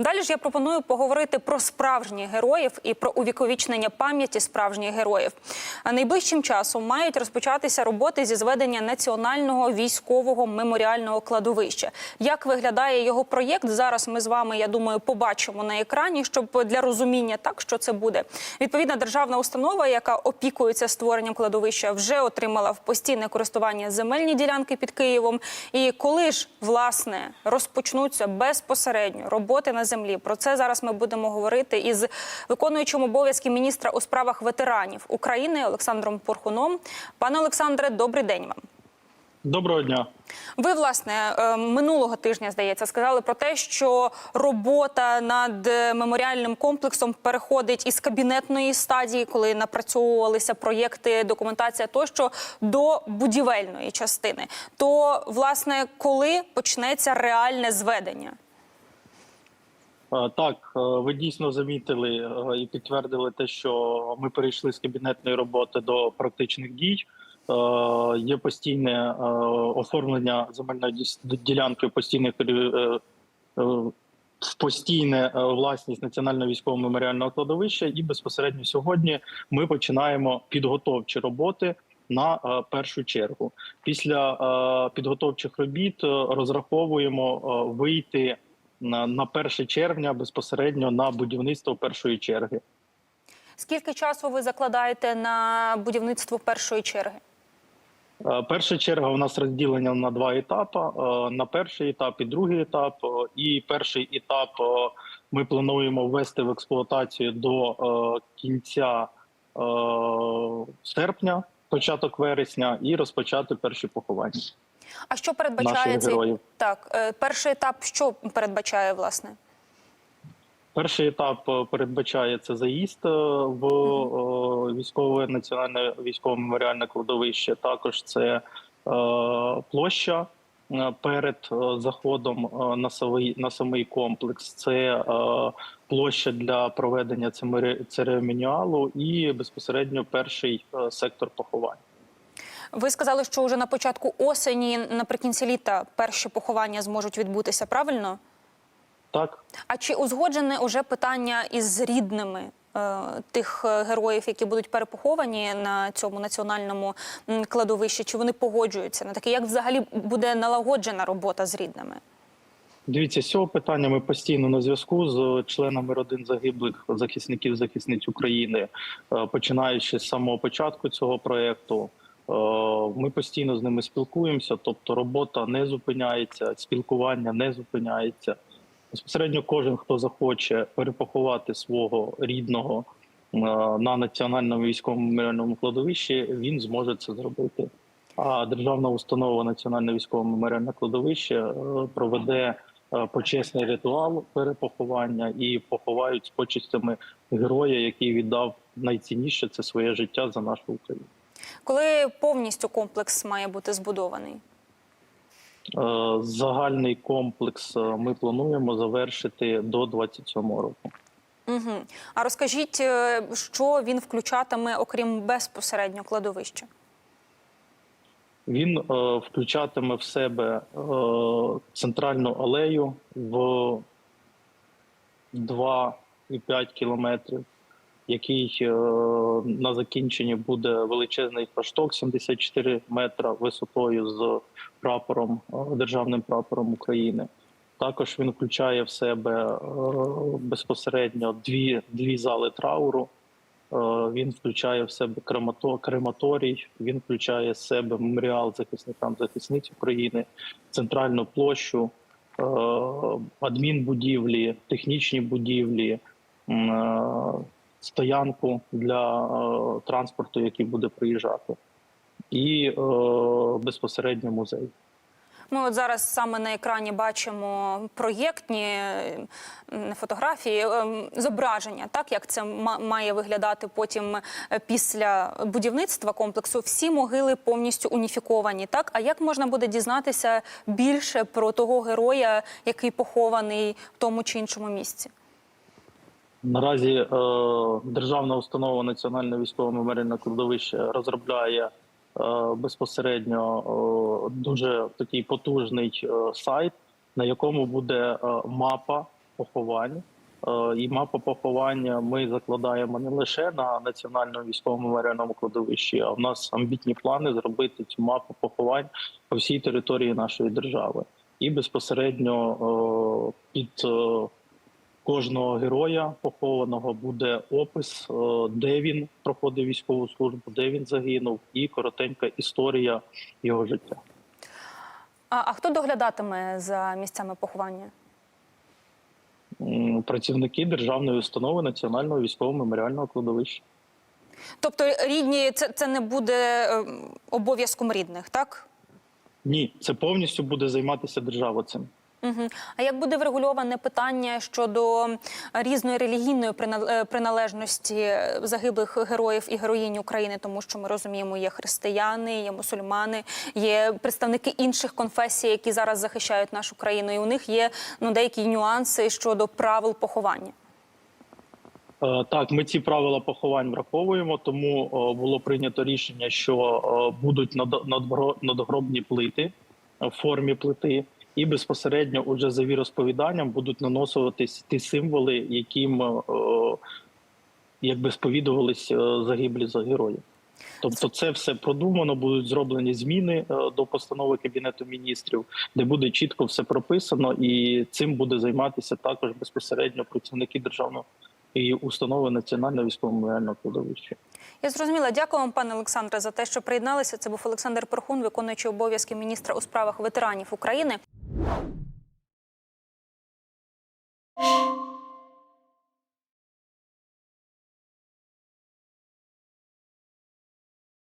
Далі ж я пропоную поговорити про справжніх героїв і про увіковічнення пам'яті справжніх героїв. А Найближчим часом мають розпочатися роботи зі зведення національного військового меморіального кладовища. Як виглядає його проєкт? Зараз ми з вами, я думаю, побачимо на екрані, щоб для розуміння так, що це буде. Відповідна державна установа, яка опікується створенням кладовища, вже отримала в постійне користування земельні ділянки під Києвом. І коли ж власне розпочнуться безпосередньо роботи на землі, про це зараз ми будемо говорити із виконуючим обов'язки міністра у справах ветеранів України Олександром Порхуном. Пане Олександре, добрий день вам. Доброго дня. Ви власне е, минулого тижня здається сказали про те, що робота над меморіальним комплексом переходить із кабінетної стадії, коли напрацьовувалися проєкти, документація тощо до будівельної частини. То власне коли почнеться реальне зведення? Е, Так, е, ви дійсно замітили е, і підтвердили те, що ми перейшли з кабінетної роботи до практичних дій. Є постійне оформлення земельної ділянки е, в постійне власність Національного військового меморіального кладовища, і безпосередньо сьогодні ми починаємо підготовчі роботи. На першу чергу після підготовчих робіт розраховуємо вийти на, на 1 червня безпосередньо на будівництво першої черги. Скільки часу ви закладаєте на будівництво першої черги? Е, Перша черга у нас розділена на два етапи: е, на перший етап і другий етап. Е, І перший етап ми плануємо ввести в експлуатацію до кінця серпня, початок вересня, і розпочати перші поховання. А що передбачає Наших цей героїв. так? е, Перший етап що передбачає власне? Перший етап е, передбачає це заїзд е, в військове національне військове меморіальне кладовище. Також це площа перед заходом на самий, на самий комплекс. Це площа для проведення церемоніалу і безпосередньо перший сектор поховань. Ви сказали, що вже на початку осені, наприкінці літа, перші поховання зможуть відбутися. Правильно? Так. А чи узгоджене уже питання із рідними е, тих е, героїв, які будуть перепоховані на цьому національному кладовищі? Чи вони погоджуються на таке? Як взагалі буде налагоджена робота з рідними? Дивіться, з цього питання ми постійно на зв'язку з членами родин загиблих захисників захисниць України, Е, починаючи з самого початку цього проекту. Е, Ми постійно з ними спілкуємося, тобто робота не зупиняється, спілкування не зупиняється. Безпосередньо кожен, хто захоче перепоховати свого рідного е, на національному військовому меморіальному кладовищі, він зможе це зробити. А державна установа Національне військове меморіальне кладовище е, проведе почесний ритуал перепоховання і поховають з почестями героя, який віддав найцінніше це своє життя за нашу Україну. Коли повністю комплекс має бути збудований? Е, Загальний комплекс е, ми плануємо завершити до 27 року. Угу. А розкажіть, е, що він включатиме, окрім безпосередньо кладовища? Він е, включатиме в себе е, центральну алею в 2,5 кілометрів, який е, на закінченні буде величезний фашток 74 метра висотою з прапором, е, державним прапором України. Також він включає в себе е, безпосередньо дві, дві зали трауру. Він включає в себе кремато- крематорій, він включає в себе меморіал захисникам захисниць України, центральну площу, адмінбудівлі, технічні будівлі, стоянку для е, транспорту, який буде приїжджати, і е, безпосередньо музей. Ми от зараз саме на екрані бачимо проєктні фотографії, е, зображення, так як це ма- має виглядати потім е, після будівництва комплексу. Всі могили повністю уніфіковані. Так, а як можна буде дізнатися більше про того героя, який похований в тому чи іншому місці? Наразі е, державна установа Національне військове меморіальне кладовище розробляє е, безпосередньо е, дуже такий потужний е, сайт, на якому буде е, мапа поховань. Е, І мапу поховання ми закладаємо не лише на національному військовому меморіальному кладовищі, а в нас амбітні плани зробити цю мапу поховань по всій території нашої держави. І безпосередньо е, під е, кожного героя похованого буде опис, е, де він проходив військову службу, де він загинув, і коротенька історія його життя. А, а хто доглядатиме за місцями поховання? Працівники державної установи Національного військового меморіального кладовища. Тобто рідні це, це не буде е, обов'язком рідних, так? Ні, це повністю буде займатися держава цим. Угу. А як буде врегульоване питання щодо різної релігійної е, приналежності загиблих героїв і героїнь України, тому що ми розуміємо, є християни, є мусульмани, є представники інших конфесій, які зараз захищають нашу країну, і у них є ну деякі нюанси щодо правил поховання. Е, Так, ми ці правила поховань враховуємо, тому е, було прийнято рішення, що е, будуть надгробні плити е, в формі плити, і безпосередньо уже за віросповіданням будуть наноситись ті символи, яким е, якби сповідувались е, загиблі за героїв. Тобто, це все продумано, будуть зроблені зміни е, до постанови кабінету міністрів, де буде чітко все прописано, і цим буде займатися також безпосередньо працівники державного установи національного військового меморіального кладовища. Я зрозуміла. Дякую вам, пане Олександре, за те, що приєдналися. Це був Олександр Перхун, виконуючий обов'язки міністра у справах ветеранів України. you.